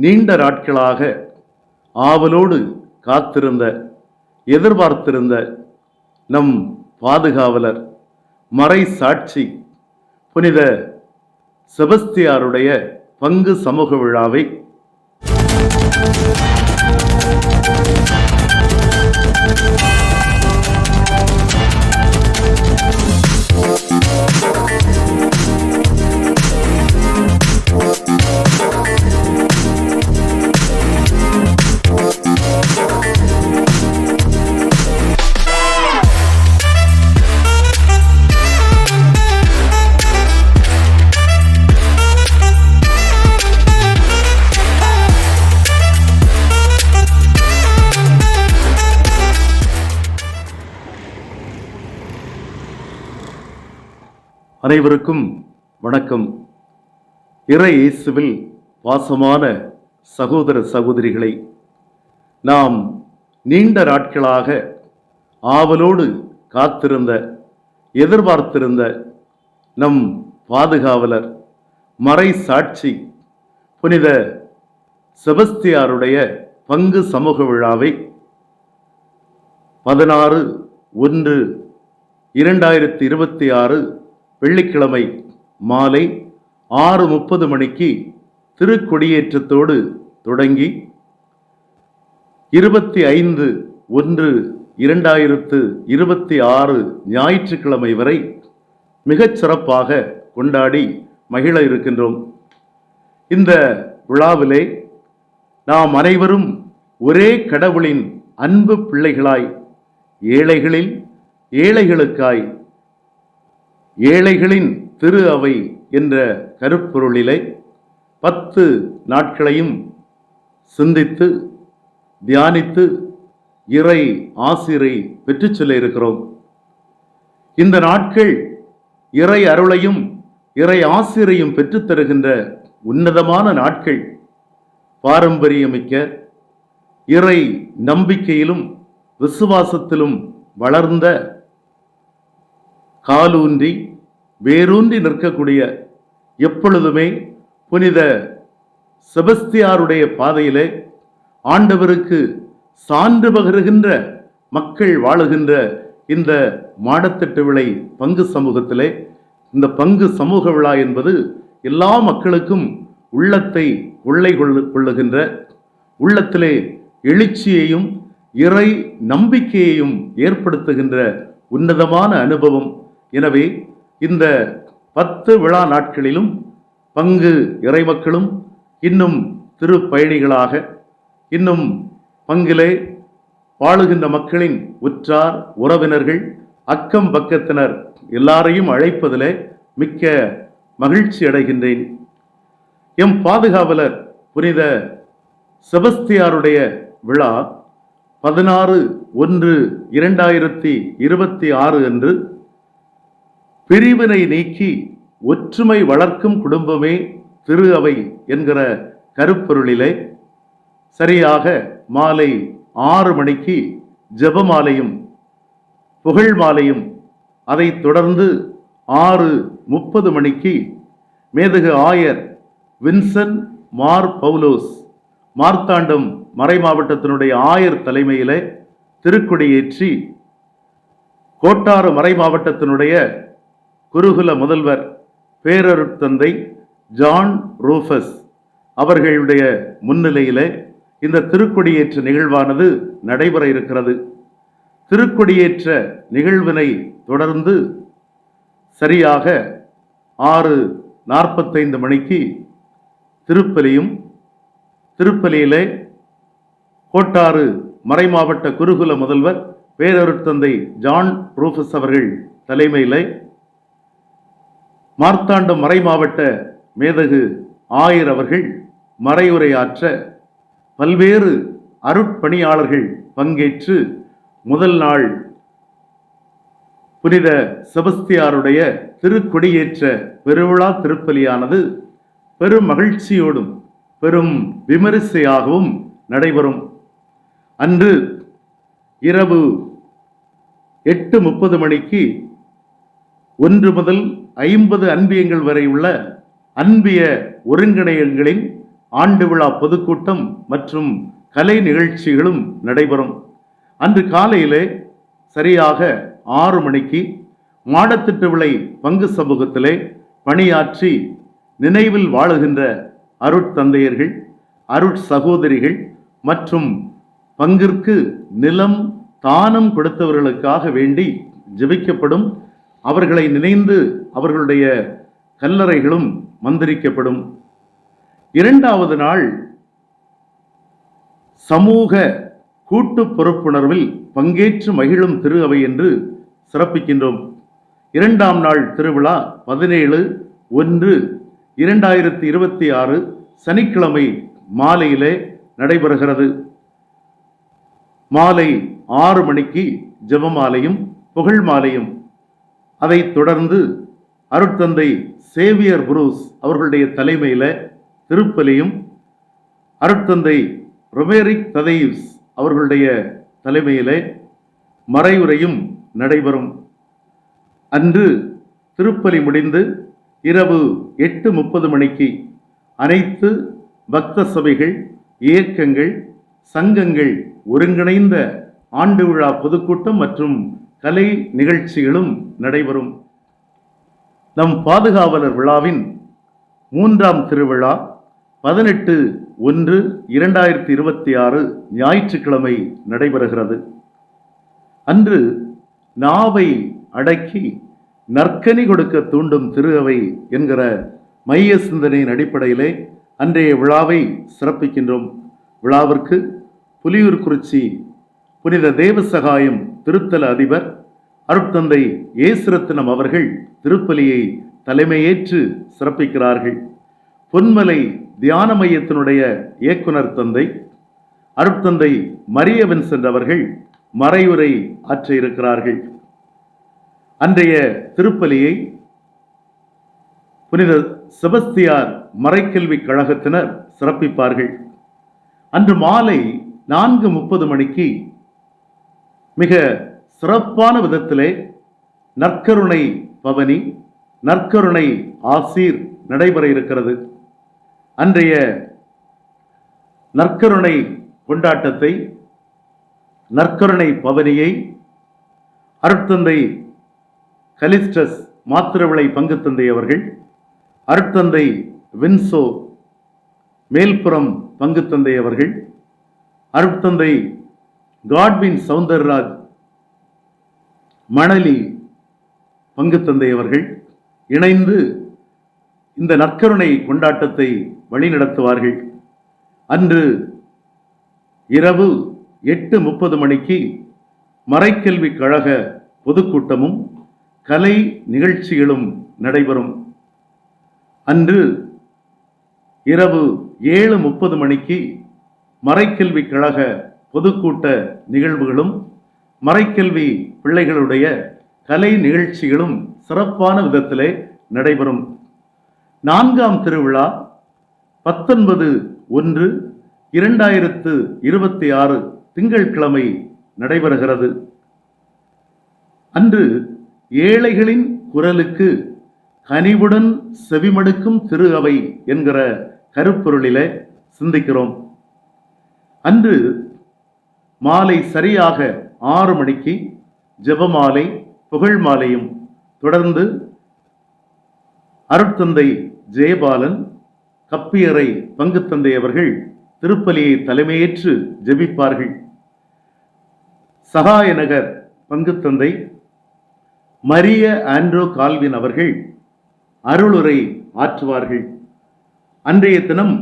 நீண்ட நாட்களாக ஆவலோடு காத்திருந்த எதிர்பார்த்திருந்த நம் பாதுகாவலர் மறை சாட்சி புனித செபஸ்தியாருடைய பங்கு சமூக விழாவை அனைவருக்கும் வணக்கம். இறை இயேசுவில் பாசமான சகோதர சகோதரிகளை நாம் நீண்ட நாட்களாக ஆவலோடு காத்திருந்த எதிர்பார்த்திருந்த நம் பாதுகாவலர் மறை சாட்சி புனித செபஸ்தியாருடைய பங்கு சமூக விழாவை பதினாறு ஒன்று இரண்டாயிரத்தி இருபத்தி ஆறு வெள்ளிக்கிழமை மாலை ஆறு முப்பது மணிக்கு திருக்கொடியேற்றத்தோடு தொடங்கி இருபத்தி ஐந்து ஒன்று இரண்டாயிரத்து இருபத்தி ஆறு ஞாயிற்றுக்கிழமை வரை மிகச் சிறப்பாக கொண்டாடி மகிழ இருக்கின்றோம். இந்த விழாவிலே நாம் அனைவரும் ஒரே கடவுளின் அன்பு பிள்ளைகளாய் ஏழைகளில் ஏழைகளுக்காய் ஏழைகளின் திரு அவை என்ற கருப்பொருளிலே பத்து நாட்களையும் சிந்தித்து தியானித்து இறை ஆசிரை பெற்றுச் சொல்ல இருக்கிறோம். இந்த நாட்கள் இறை அருளையும் இறை ஆசிரையும் பெற்றுத்தருகின்ற உன்னதமான நாட்கள். பாரம்பரியமிக்க இறை நம்பிக்கையிலும் விசுவாசத்திலும் வளர்ந்த காலூன்றி வேரூன்றி நிற்கக்கூடிய எப்பொழுதுமே புனித செபஸ்தியாருடைய பாதையிலே ஆண்டவருக்கு சான்று பகருகின்ற மக்கள் வாழுகின்ற இந்த மாடத்திட்டு விளை பங்கு சமூகத்திலே இந்த பங்கு சமூக விழா என்பது எல்லா மக்களுக்கும் உள்ளத்தை உள்ளை கொள்ளு கொள்ளுகின்ற உள்ளத்திலே எழுச்சியையும் இறை நம்பிக்கையையும் ஏற்படுத்துகின்ற உன்னதமான அனுபவம் எனவே இந்த பத்து விழா நாட்களிலும் பங்கு இறைமக்களும் இன்னும் திருப்பயணிகளாக இன்னும் பங்கிலே வாழுகின்ற மக்களின் உற்றார் உறவினர்கள் அக்கம் பக்கத்தினர் எல்லாரையும் அழைப்பதிலே மிக்க மகிழ்ச்சி அடைகின்றேன். எம் பாதுகாவலர் புனித செபஸ்தியாருடைய விழா பதினாறு ஒன்று இரண்டாயிரத்தி இருபத்தி ஆறு அன்று பிரிவினை நீக்கி ஒற்றுமை வளர்க்கும் குடும்பமே திரு அவை என்கிற கருப்பொருளிலே சரியாக மாலை ஆறு மணிக்கு ஜெபமாலையும் புகழ் மாலையும் அதைத் தொடர்ந்து ஆறு முப்பது மணிக்கு மேதகு ஆயர் வின்சன் மார் பவுலோஸ் மார்த்தாண்டம் மறை மாவட்டத்தினுடைய ஆயர் தலைமையிலே திருக்கொடியேற்றி கோட்டாறு மறை மாவட்டத்தினுடைய குருகுல முதல்வர் பேரருட்தந்தை ஜான் ரூஃபஸ் அவர்களுடைய முன்னிலையிலே இந்த திருக்கொடியேற்ற நிகழ்வானது நடைபெற இருக்கிறது. திருக்கொடியேற்ற நிகழ்வினை தொடர்ந்து சரியாக ஆறு நாற்பத்தைந்து மணிக்கு திருப்பலியும் திருப்பலியிலே கோட்டாறு மறைமாவட்ட குருகுல முதல்வர் பேரருட்தந்தை ஜான் ரூஃபஸ் அவர்கள் தலைமையிலே மார்த்தாண்டம் மறைமாவட்ட மேதகு ஆயர் அவர்கள் மறையுரையாற்ற பல்வேறு அருட்பணியாளர்கள் பங்கேற்று முதல் நாள் புனித செபஸ்தியாருடைய திருக்கொடியேற்ற பெருவிழா திருப்பலியானது பெரும் மகிழ்ச்சியோடும் பெரும் விமரிசையாகவும் நடைபெறும். அன்று இரவு எட்டு முப்பது மணிக்கு ஒன்று முதல் ஐம்பது அன்பியங்கள் வரை உள்ள அன்பிய ஒருங்கிணையங்களின் ஆண்டு விழா பொதுக்கூட்டம் மற்றும் கலை நிகழ்ச்சிகளும் நடைபெறும். அன்று காலையிலே சரியாக ஆறு மணிக்கு மாடத்திட்டு விளை பங்கு சமூகத்திலே பணியாற்றி நினைவில் வாழுகின்ற அருட்தந்தையர்கள் அருட் சகோதரிகள் மற்றும் பங்கிற்கு நிலம் தானம் கொடுத்தவர்களுக்காக வேண்டி ஜெபிக்கப்படும் அவர்களை நினைந்து அவர்களுடைய கல்லறைகளும் மந்திரிக்கப்படும். இரண்டாவது நாள் சமூக கூட்டு பொறுப்புணர்வில் பங்கேற்று மகிழும் திரு அவை என்று சிறப்பிக்கின்றோம். இரண்டாம் நாள் திருவிழா பதினேழு ஒன்று இரண்டாயிரத்தி இருபத்தி ஆறு சனிக்கிழமை மாலையிலே நடைபெறுகிறது. மாலை ஆறு மணிக்கு ஜெபமாலையும் புகழ் மாலையும் அதைத் தொடர்ந்து அருட்தந்தை சேவியர் புரூஸ் அவர்களுடைய தலைமையில் திருப்பலியும் அருட்தந்தை ரொமேரிக் ததைவ்ஸ் அவர்களுடைய தலைமையில் மறைவுரையும் நடைபெறும். அன்று திருப்பலி முடிந்து இரவு எட்டு முப்பது மணிக்கு அனைத்து பக்த சபைகள் இயக்கங்கள் சங்கங்கள் ஒருங்கிணைந்த ஆண்டு விழா பொதுக்கூட்டம் மற்றும் கலை நிகழ்ச்சிகளும் நடைபெறும். நம் பாதுகாவலர் விழாவின் மூன்றாம் திருவிழா பதினெட்டு ஒன்று இரண்டாயிரத்தி இருபத்தி ஆறு ஞாயிற்றுக்கிழமை நடைபெறுகிறது. அன்று நாவை அடக்கி நற்கனி கொடுக்க தூண்டும் திருகவை என்கிற மைய சிந்தனையின் அடிப்படையிலே அன்றைய விழாவை சிறப்பிக்கின்றோம். விழாவிற்கு புலியூர்குறிச்சி புனித தேவசகாயம் திருத்தல அதிபர் அருட்தந்தை ஏசுரத்தினம் அவர்கள் திருப்பலியை தலைமையேற்று சிறப்பிக்கிறார்கள். பொன்மலை தியான மையத்தினுடைய இயக்குனர் தந்தை அருட்தந்தை மரிய வின்சென்ட் அவர்கள் மறையுரை ஆற்ற இருக்கிறார்கள் அன்றைய திருப்பலியை புனித செபஸ்தியார் மறைக்கல்வி கழகத்தினர் சிறப்பிப்பார்கள். அன்று மாலை நான்கு முப்பது மணிக்கு மிக சிறப்பான விதத்திலே நற்கருணை பவனி நற்கருணை ஆசீர் நடைபெற இருக்கிறது. அன்றைய நற்கருணை கொண்டாட்டத்தை நற்கருணை பவனியை அருட்தந்தை கலிஸ்டஸ் மாத்திரவிளை பங்கு தந்தை அவர்கள் அருட்தந்தை வின்சோ மேல்புறம் பங்கு தந்தை அவர்கள் அருட்தந்தை காட்வின் சவுந்தரராஜ் மணலி பங்கு தந்தை அவர்கள் இணைந்து இந்த நற்கருணை கொண்டாட்டத்தை வழிநடத்துவார்கள். அன்று இரவு எட்டு முப்பது மணிக்கு மறைக்கல்வி கழக பொதுக்கூட்டமும் கலை நிகழ்ச்சிகளும் நடைபெறும். அன்று இரவு ஏழு முப்பது மணிக்கு மறைக்கல்வி கழக பொதுக்கூட்ட நிகழ்வுகளும் மறைக்கல்வி பிள்ளைகளுடைய கலை நிகழ்ச்சிகளும் சிறப்பான விதத்திலே நடைபெறும். நான்காம் திருவிழா பத்தொன்பது ஒன்று இரண்டாயிரத்து இருபத்தி ஆறு திங்கட்கிழமை நடைபெறுகிறது. அன்று ஏழைகளின் குரலுக்கு கனிவுடன் செவிமடுக்கும் திரு அவை என்கிற கருப்பொருளிலே சிந்திக்கிறோம். அன்று மாலை சரியாக ஆறு மணிக்கு ஜெபமாலை புகழ் மாலையும் தொடர்ந்து அருட்தந்தை ஜெயபாலன் கப்பியறை பங்குத்தந்தை அவர்கள் திருப்பலியை தலைமையேற்று ஜெபிப்பார்கள். சகாய நகர் பங்குத்தந்தை மரிய ஆண்ட்ரோ கால்வின் அவர்கள் அருளுரை ஆற்றுவார்கள். அன்றைய தினம்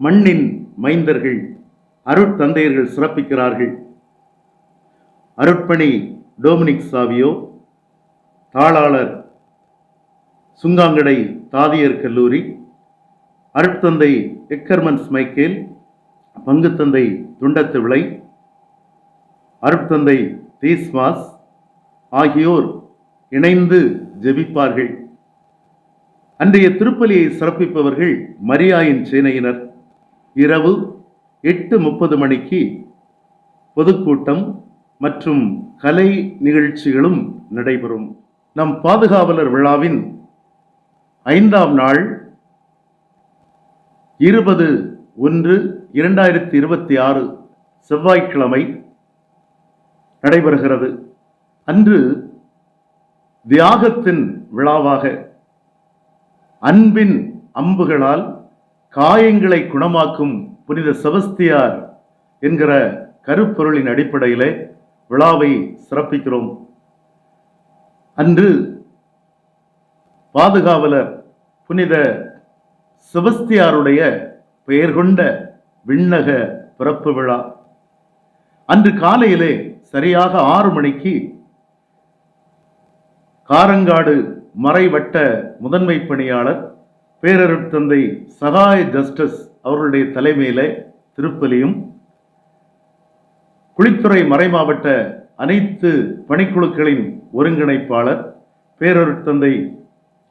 மண்ணின் மைந்தர்கள். அருட்தந்தையர்கள் சிறப்பிக்கிறார்கள். அருட்பணி டோமினிக் சாவியோ தாளாளர் சுங்காங்கடை தாதியர் கல்லூரி அருட்தந்தை எக்கர்மன்ஸ் மைக்கேல் பங்குத்தந்தை துண்டத்து விளை அருட்தந்தை தீஸ்மாஸ் ஆகியோர் இணைந்து ஜெபிப்பார்கள். அன்றைய திருப்பலியை சிறப்பிப்பவர்கள் மரியாயின் சேனையினர். இரவு எட்டு முப்பது மணிக்கு பொதுக்கூட்டம் மற்றும் கலை நிகழ்ச்சிகளும் நடைபெறும். நம் பாதுகாவலர் விழாவின் ஐந்தாம் நாள் இருபது ஒன்று இரண்டாயிரத்தி இருபத்தி ஆறு செவ்வாய்க்கிழமை நடைபெறுகிறது. அன்று தியாகத்தின் விழாவாக அன்பின் அம்புகளால் காயங்களை குணமாக்கும் புனித செபஸ்தியார் என்கிற கருப்பொருளின் அடிப்படையிலே விழாவை சிறப்பிக்கிறோம். அன்று பாதுகாவலர் புனித செபஸ்தியாருடைய பெயர் கொண்ட விண்ணக பிறப்பு விழா. அன்று காலையிலே சரியாக ஆறு மணிக்கு காரங்காடு மறைவட்ட முதன்மை பணியாளர் பேரருட்தந்தை சகாய ஜஸ்டிஸ் அவர்களுடைய தலைமையிலே திருப்பலியும் குளித்துறை மறைமாவட்ட அனைத்து பணிக்குழுக்களின் ஒருங்கிணைப்பாளர் பேரருட்தந்தை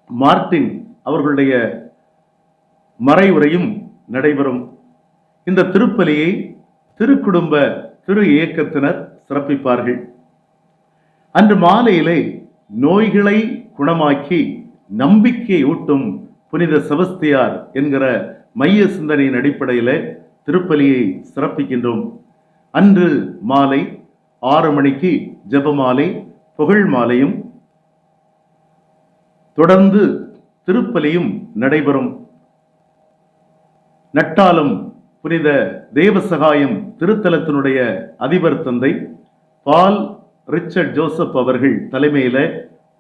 மார்டின் அவர்களுடைய மறைவுரையும் நடைபெறும். இந்த திருப்பலியை திருக்குடும்ப திரு இயக்கத்தினர் சிறப்பிப்பார்கள். அன்று மாலையிலே நோய்களை குணமாக்கி நம்பிக்கை ஊட்டும் புனித செபஸ்தியார் என்கிற மைய சிந்தனையின் அடிப்படையில் திருப்பலியை சிறப்பிக்கின்றோம். அன்று மாலை ஆறு மணிக்கு ஜெபமாலை புகழ் மாலையும் தொடர்ந்து திருப்பலியும் நடைபெறும். நட்டாலும் புனித தேவசகாயம் திருத்தலத்தினுடைய அதிபர் தந்தை பால் ரிச்சர்ட் ஜோசப் அவர்கள் தலைமையில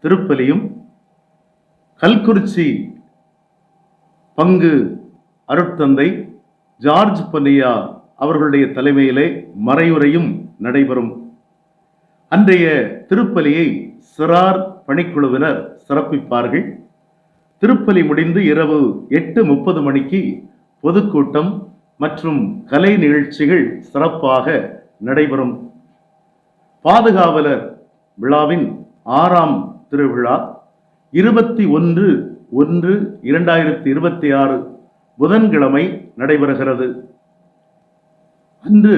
திருப்பலியும் கல்குறிச்சி பங்கு அருட்தந்தை ஜார்ஜ் பன்னியா அவர்களுடைய தலைமையிலே மறையுரையும் நடைபெறும். அன்றைய திருப்பலியை சிறார் பணிக்குழுவினர் சிறப்பிப்பார்கள். திருப்பலி முடிந்து இரவு எட்டு முப்பது மணிக்கு பொதுக்கூட்டம் மற்றும் கலை நிகழ்ச்சிகள் சிறப்பாக நடைபெறும். பாதுகாவலர் விழாவின் ஆறாம் திருவிழா இருபத்தி ஒன்று ஒன்று இரண்டாயிரத்தி இருபத்தி ஆறு புதன்கிழமை நடைபெறுகிறது. அன்று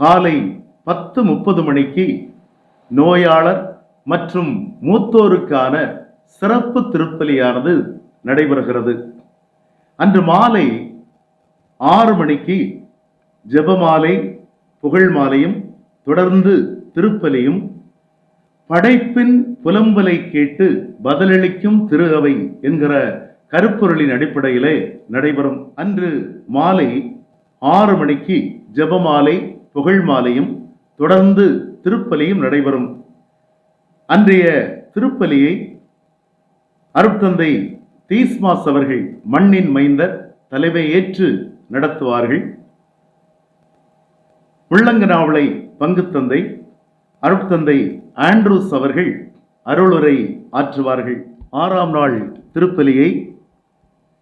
காலை பத்து முப்பது மணிக்கு நோயாளர் மற்றும் மூத்தோருக்கான சிறப்பு திருப்பலியானது நடைபெறுகிறது. அன்று மாலை ஆறு மணிக்கு ஜெபமாலை புகழ் மாலையும் தொடர்ந்து திருப்பலியும் படைப்பின் புலம்பலை கேட்டு பதிலளிக்கும் திருகவை என்கிற கருப்பொருளின் அடிப்படையிலே நடைபெறும் அன்று மாலை ஆறு மணிக்கு ஜெபமாலை புகழ் மாலையும் தொடர்ந்து திருப்பலியும் நடைபெறும். அன்றைய திருப்பலியை அருட்தந்தை தீஸ்மாஸ் அவர்கள் மண்ணின் மைந்தர் தலைமை ஏற்று நடத்துவார்கள். முள்ளங்கனாவளை பங்குத்தந்தை அருட்தந்தை ஆண்ட்ரூஸ் அவர்கள் அருளுரை ஆற்றுவார்கள். ஆறாம் நாள் திருப்பலியை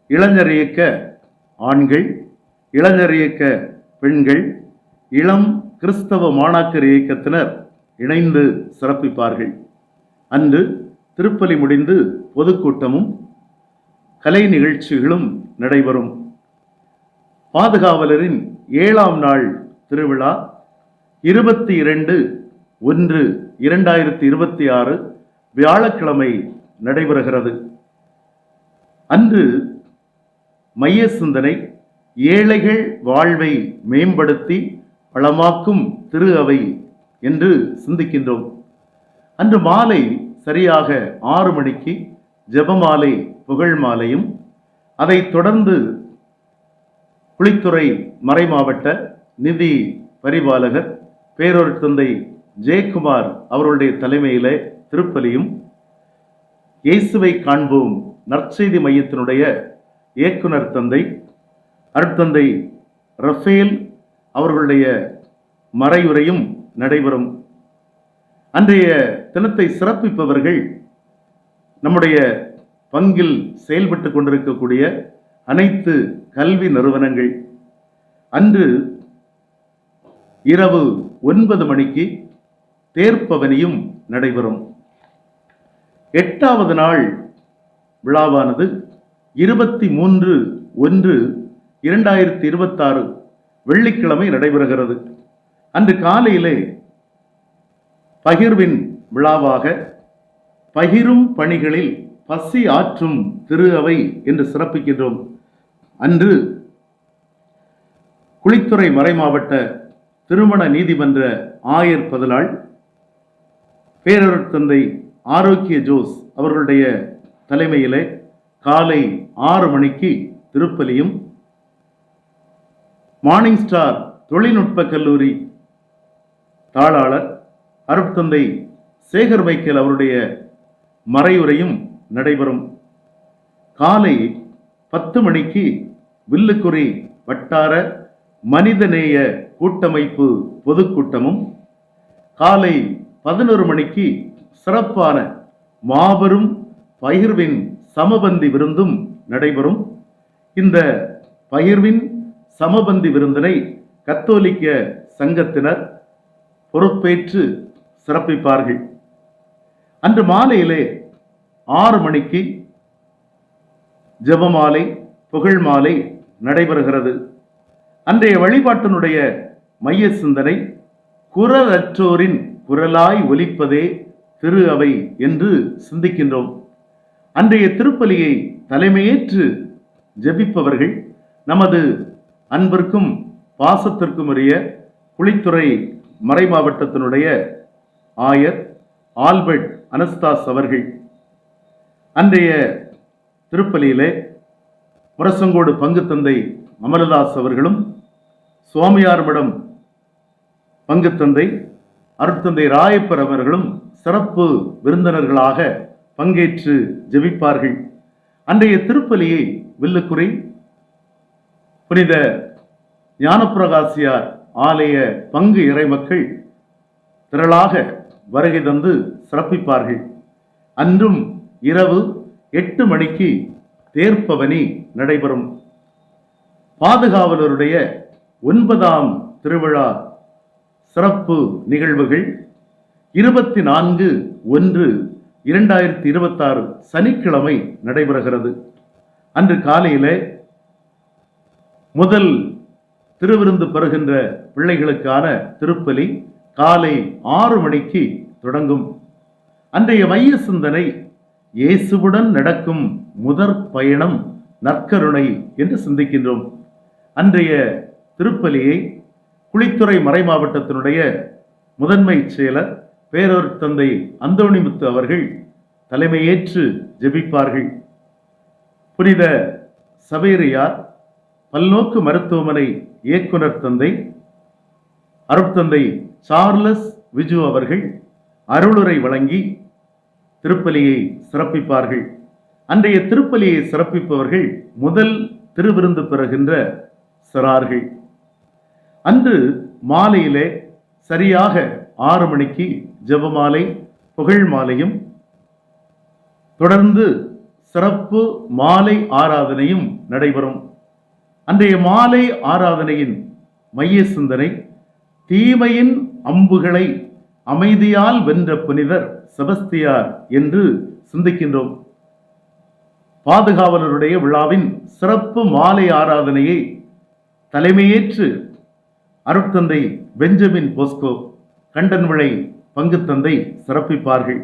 இளைஞர் இயக்க ஆண்கள் இளைஞர் இயக்க பெண்கள் இளம் கிறிஸ்தவ மாணாக்கர் இயக்கத்தினர் இணைந்து சிறப்பிப்பார்கள். அன்று திருப்பலி முடிந்து பொதுக்கூட்டமும் கலை நிகழ்ச்சிகளும் நடைபெறும். பாதுகாவலரின் ஏழாம் நாள் திருவிழா இருபத்தி இரண்டு ஒன்று இரண்டாயிரத்தி இருபத்தி ஆறு வியாழக்கிழமை நடைபெறுகிறது. அன்று மைய சிந்தனை ஏழைகள் வாழ்வை மேம்படுத்தி வளமாக்கும் திரு அவை என்று சிந்திக்கின்றோம். அன்று மாலை சரியாக ஆறு மணிக்கு ஜெபமாலை புகழ் மாலையும் அதைத் தொடர்ந்து குளித்துறை மறைமாவட்ட நிதி பரிபாலகர் பேரொரு தந்தை ஜெயக்குமார் அவர்களுடைய தலைமையிலே திருப்பலியும் இயேசுவை காண்போம். நற்செய்தி மையத்தினுடைய இயக்குனர் தந்தை அருட்தந்தை ரஃபேல் அவர்களுடைய மறைவுரையும் நடைபெறும். அன்றைய தினத்தை சிறப்பிப்பவர்கள் நம்முடைய பங்கில் செயல்பட்டு கொண்டிருக்கக்கூடிய அனைத்து கல்வி நிறுவனங்கள். அன்று இரவு ஒன்பது மணிக்கு தேர்ப்பவனியும் நடைபெறும். எட்டாவது நாள் விழாவானது இருபத்தி மூன்று ஒன்று இரண்டாயிரத்தி இருபத்தாறு வெள்ளிக்கிழமை நடைபெறுகிறது. அன்று காலையிலே பகிர்வின் விழாவாக பகிரும் பணிகளில் பசி ஆற்றும் திரு அவை என்று சிறப்பிக்கின்றோம். அன்று குளித்துறை மறைமாவட்ட திருமண நீதிமன்ற ஆயர் பதிலாள் பேரொருட் தந்தை ஆரோக்கிய ஜோஸ் அவர்களுடைய தலைமையிலே காலை ஆறு மணிக்கு திருப்பலியும் மார்னிங் ஸ்டார் தொழில்நுட்ப கல்லூரி தாளாளர் அருட்தந்தை சேகர் வைக்கல் அவருடைய மறையுரையும் நடைபெறும். காலை பத்து மணிக்கு வில்லுக்குறி வட்டார மனிதநேய கூட்டமைப்பு பொதுக்கூட்டமும் காலை பதினொரு மணிக்கு சிறப்பான மாபெரும் பகிர்வின் சமபந்தி விருந்தும் நடைபெறும். இந்த பகிர்வின் சமபந்தி விருந்தினை கத்தோலிக்க சங்கத்தினர் பொறுப்பேற்று சிறப்பிப்பார்கள். அன்று மாலையிலே ஆறு மணிக்கு ஜெபமாலை புகழ் மாலை நடைபெறுகிறது. அன்றைய வழிபாட்டினுடைய மைய சிந்தனை குரலற்றோரின் குரலாய் ஒலிப்பதே திரு அவை என்று சிந்திக்கின்றோம். அன்றைய திருப்பலியை தலைமையேற்று ஜெபிப்பவர்கள் நமது அன்பிற்கும் பாசத்திற்கும் உரிய குளித்துறை மறைமாவட்டத்தினுடைய ஆயர் ஆல்பர்ட் அனஸ்தாஸ் அவர்கள். அன்றைய திருப்பலியிலே முரசங்கோடு பங்கு தந்தை அமலதாஸ் அவர்களும் சுவாமியார்மிடம் பங்கு தந்தை அருட்தந்தை ராயப்பர் அவர்களும் சிறப்பு விருந்தினர்களாக பங்கேற்று ஜெபிப்பார்கள். அன்றைய திருப்பலியை வில்லுக்குறை புனித ஞானப்பிரகாசியார் ஆலய பங்கு இறைமக்கள் திரளாக வருகை தந்து சிறப்பிப்பார்கள். அன்றும் இரவு எட்டு மணிக்கு தேர்ப்பவனி நடைபெறும். பாதுகாவலருடைய ஒன்பதாம் திருவிழா சிறப்பு நிகழ்வுகள் இருபத்தி நான்கு ஒன்று இரண்டாயிரத்தி இருபத்தாறு சனிக்கிழமை நடைபெறுகிறது. அன்று காலையிலே முதல் திருவிருந்து பெறுகின்ற பிள்ளைகளுக்கான திருப்பலி காலை ஆறு மணிக்கு தொடங்கும். அன்றைய மைய சிந்தனை இயேசுவுடன் நடக்கும் முதற் பயணம் நற்கருணை என்று சிந்திக்கின்றோம். அன்றைய திருப்பலியை குளித்துறை மறை மாவட்டத்தினுடைய முதன்மை செயலர் பேரவர் தந்தை அந்தோணிமுத்து அவர்கள் தலைமையேற்று ஜெபிப்பார்கள். புனித சவேரியார் பல்நோக்கு மருத்துவமனை இயக்குனர் தந்தை அருட்தந்தை சார்லஸ் விஜு அவர்கள் அருளுரை வழங்கி திருப்பலியை சிறப்பிப்பார்கள். அன்றைய திருப்பலியை சிறப்பிப்பவர்கள் முதல் திருவிருந்து பெறுகின்ற சிறார்கள். அன்று மாலையிலே சரியாக ஆறு மணிக்கு ஜெபமாலை புகழ் மாலையும் தொடர்ந்து சிறப்பு மாலை ஆராதனையும் நடைபெறும். அன்றைய மாலை ஆராதனையின் மைய சிந்தனை தீமையின் அம்புகளை அமைதியால் வென்ற புனிதர் செபஸ்தியார் என்று சிந்திக்கின்றோம். பாதுகாவலருடைய விழாவின் சிறப்பு மாலை ஆராதனையை தலைமையேற்று அருட்தந்தை பெஞ்சமின் போஸ்கோ கண்டன்விளை பங்கு தந்தை சிறப்பிப்பார்கள்.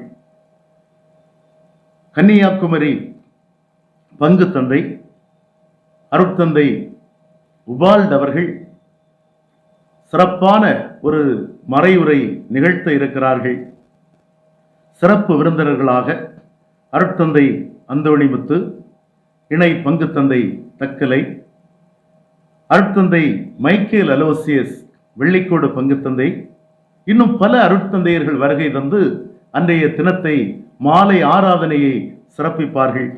கன்னியாகுமரி பங்கு தந்தை அருட்தந்தை உபால்ட் அவர்கள் சிறப்பான ஒரு மறையுரை நிகழ்த்த இருக்கிறார்கள். சிறப்பு விருந்தினர்களாக அருட்தந்தை அந்தோணிமுத்து இணை பங்கு தந்தை தக்கலை அருட்தந்தை மைக்கேல் அலோசியஸ் வெள்ளிக்கோடு பங்கு தந்தை இன்னும் பல அருட்தந்தையர்கள் வருகை தந்து அன்றைய தினத்தை மாலை ஆராதனையை சிறப்பிப்பார்கள்.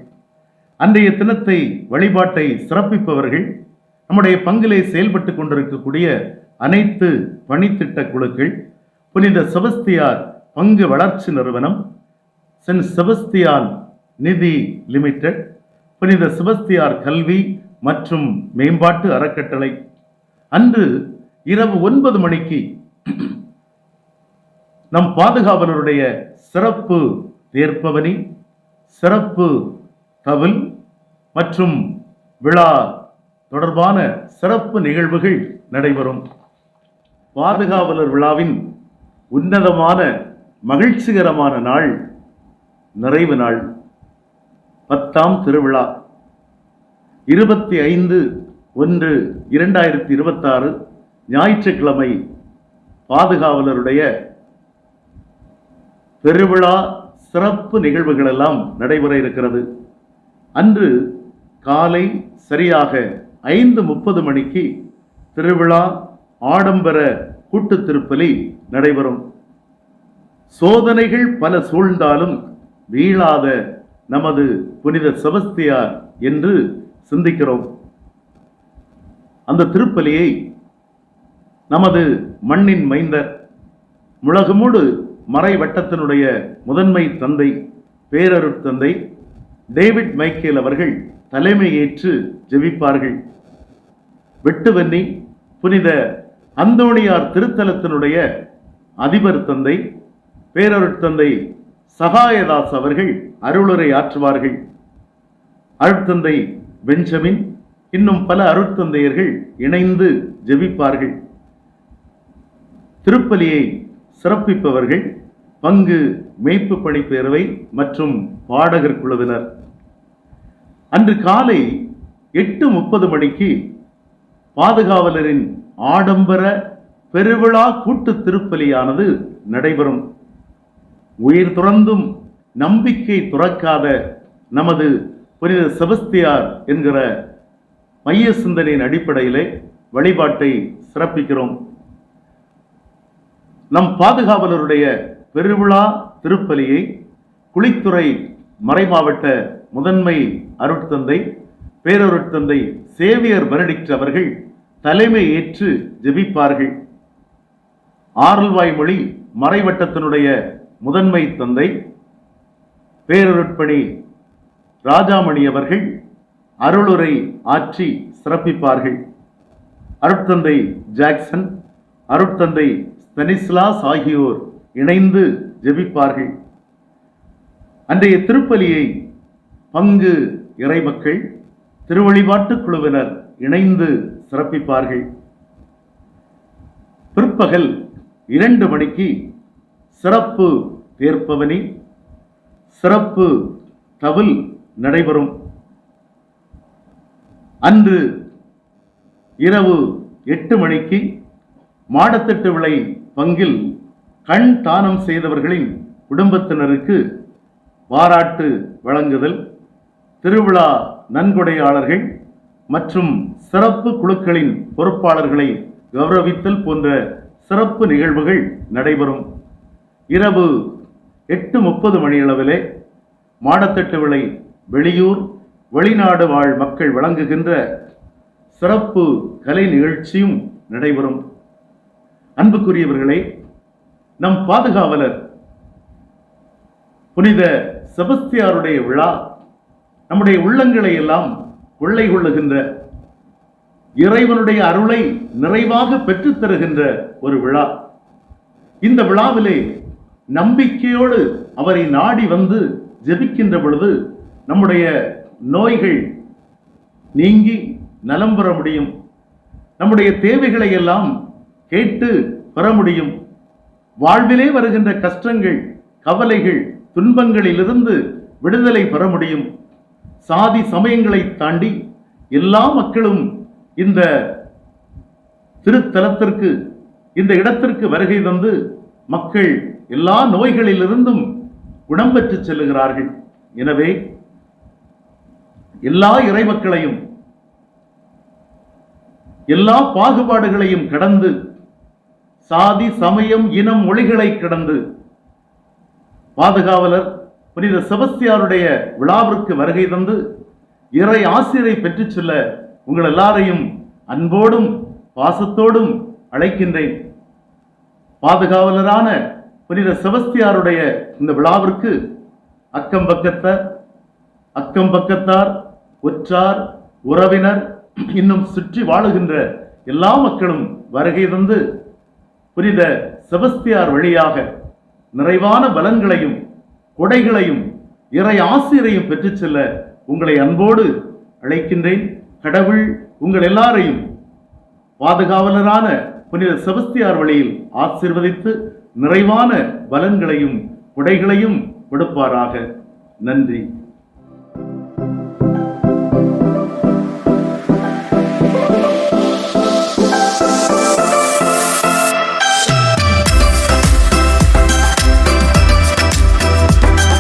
அன்றைய தினத்தை வழிபாட்டை சிறப்பிப்பவர்கள் நம்முடைய பங்கிலே செயல்பட்டு கொண்டிருக்கக்கூடிய அனைத்து பணித்திட்ட குழுக்கள் புனித செபஸ்தியார் பங்கு வளர்ச்சி நிறுவனம் சென்ட் செபஸ்தியான் நிதி லிமிடெட் புனித செபஸ்தியார் கல்வி மற்றும் மேம்பாட்டு அறக்கட்டளை. அன்று இரவு ஒன்பது மணிக்கு நம் பாதுகாவலருடைய சிறப்பு தேர்ப்பவனி சிறப்பு தவில் மற்றும் விழா தொடர்பான சிறப்பு நிகழ்வுகள் நடைபெறும். பாதுகாவலர் விழாவின் உன்னதமான மகிழ்ச்சிகரமான நாள் நிறைவு நாள். பத்தாம் திருவிழா. இருபத்தி ஐந்து ஒன்று இரண்டாயிரத்தி இருபத்தாறு. ஞாயிற்றுக்கிழமை பாதுகாவலருடைய பெருவிழா சிறப்பு நிகழ்வுகள் எல்லாம் நடைபெற இருக்கிறது. அன்று காலை சரியாக ஐந்து முப்பது மணிக்கு திருவிழா ஆடம்பர கூட்டு திருப்பலி நடைபெறும். சோதனைகள் பல சூழ்ந்தாலும் வீழாத நமது புனித செபஸ்தியார் என்று சிந்திக்கிறோம். அந்த திருப்பலியை நமது மண்ணின் மைந்தர் முழகுமூடு மறை வட்டத்தினுடைய முதன்மை தந்தை பேரருட்தந்தை டேவிட் மைக்கேல் அவர்கள் தலைமையேற்று ஜெபிப்பார்கள். வெட்டுவன்னி புனித அந்தோணியார் திருத்தலத்தினுடைய அதிபர் தந்தை பேரருட்தந்தை சகாயதாஸ் அவர்கள் அருளுரை ஆற்றுவார்கள். அருட்தந்தை பெஞ்சமின் இன்னும் பல அருட்தந்தையர்கள் இணைந்து ஜெபிப்பார்கள். திருப்பலியை சிறப்பிப்பவர்கள் பங்கு மேய்ப்பு பணி பேரவை மற்றும் பாடகர் குழுவினர் அன்று காலை எட்டு முப்பது மணிக்கு பாதுகாவலரின் ஆடம்பர பெருவிழா கூட்டு திருப்பலியானது நடைபெறும். உயிர் துறந்தும் நம்பிக்கை துறக்காத நமது புனித செபஸ்தியார் என்கிற மைய சிந்தனையின் அடிப்படையிலே வழிபாட்டை சிறப்பிக்கிறோம். நம் பாதுகாவலருடைய பெருவிழா திருப்பலியை குளித்துறை மறைமாவட்ட முதன்மை அருட்தந்தை பேரருட்தந்தை சேவியர் பெனடிக்ட் அவர்கள் தலைமை ஏற்று ஜெபிப்பார்கள். ஆரல்வாய் மொழி மறைவட்டத்தினுடைய முதன்மை தந்தை பேரருட்பணி ராஜாமணி அவர்கள் அருளுரை ஆற்றி சிறப்பிப்பார்கள். அருட்தந்தை ஜாக்சன் அருட்தந்தை ஸ்தனிஸ்லாஸ் ஆகியோர் இணைந்து ஜெபிப்பார்கள். அன்றைய திருப்பலியை பங்கு இறைமக்கள் திருவழிபாட்டு குழுவினர் இணைந்து சிறப்பிப்பார்கள். பிற்பகல் இரண்டு மணிக்கு சிறப்பு தேர்ப்பவனி சிறப்பு தவில் நடைபெறும். அன்று இரவு எட்டு மணிக்கு மாடத்தட்டு விளை பங்கில் கண் தானம் செய்தவர்களின் குடும்பத்தினருக்கு பாராட்டு வழங்குதல் திருவிழா நன்கொடையாளர்கள் மற்றும் சிறப்பு குழுக்களின் பொறுப்பாளர்களை கௌரவித்தல் போன்ற சிறப்பு நிகழ்வுகள் நடைபெறும். இரவு எட்டு முப்பது மணியளவிலே மாடத்தட்டு விலை வெளியூர் வெளிநாடு வாழ் மக்கள் வழங்குகின்ற சிறப்பு கலை நிகழ்ச்சியும் நடைபெறும். அன்புக்குரியவர்களே நம் பாதுகாவலர் புனித செபஸ்தியாருடைய விழா நம்முடைய உள்ளங்களை எல்லாம் கொள்ளை கொள்ளுகின்ற இறைவனுடைய அருளை நிறைவாக பெற்றுத் தருகின்ற ஒரு விழா. இந்த விழாவிலே நம்பிக்கையோடு அவரை நாடி வந்து ஜெபிக்கின்ற பொழுது நம்முடைய நோய்கள் நீங்கி நலம் பெற முடியும். நம்முடைய தேவைகளை எல்லாம் கேட்டு பெற முடியும். வாழ்விலே வருகின்ற கஷ்டங்கள் கவலைகள் துன்பங்களிலிருந்து விடுதலை பெற முடியும். சாதி சமயங்களை தாண்டி எல்லா மக்களும் இந்த திருத்தலத்திற்கு இந்த இடத்திற்கு வருகை தந்து மக்கள் எல்லா நோய்களிலிருந்தும் குணம் பெற்று செல்லுகிறார்கள். எனவே எல்லா இறைமக்களையும் எல்லா பாகுபாடுகளையும் கடந்து சமயம் இனம் மொழிகளை கடந்து பாதுகாவலர் புனித செபஸ்தியாருடைய விழாவிற்கு வருகை தந்து இறை ஆசிரியரை பெற்றுச் செல்ல உங்கள் எல்லாரையும் அன்போடும் பாசத்தோடும் அழைக்கின்றேன். பாதுகாவலரான புனித செபஸ்தியாருடைய இந்த விழாவிற்கு அக்கம் பக்கத்தார் அக்கம் பக்கத்தார் உற்றார் உறவினர் இன்னும் சுற்றி வாழுகின்ற எல்லா மக்களும் வருகை தந்து புனித செபஸ்தியார் வழியாக நிறைவான பலன்களையும் கொடைகளையும் இறை ஆசிரியரையும் பெற்றுச் செல்ல உங்களை அன்போடு அழைக்கின்றேன். கடவுள் உங்கள் எல்லாரையும் பாதுகாவலரான புனித செபஸ்தியார் வழியில் ஆசீர்வதித்து நிறைவான பலன்களையும் கொடைகளையும் கொடுப்பாராக. நன்றி.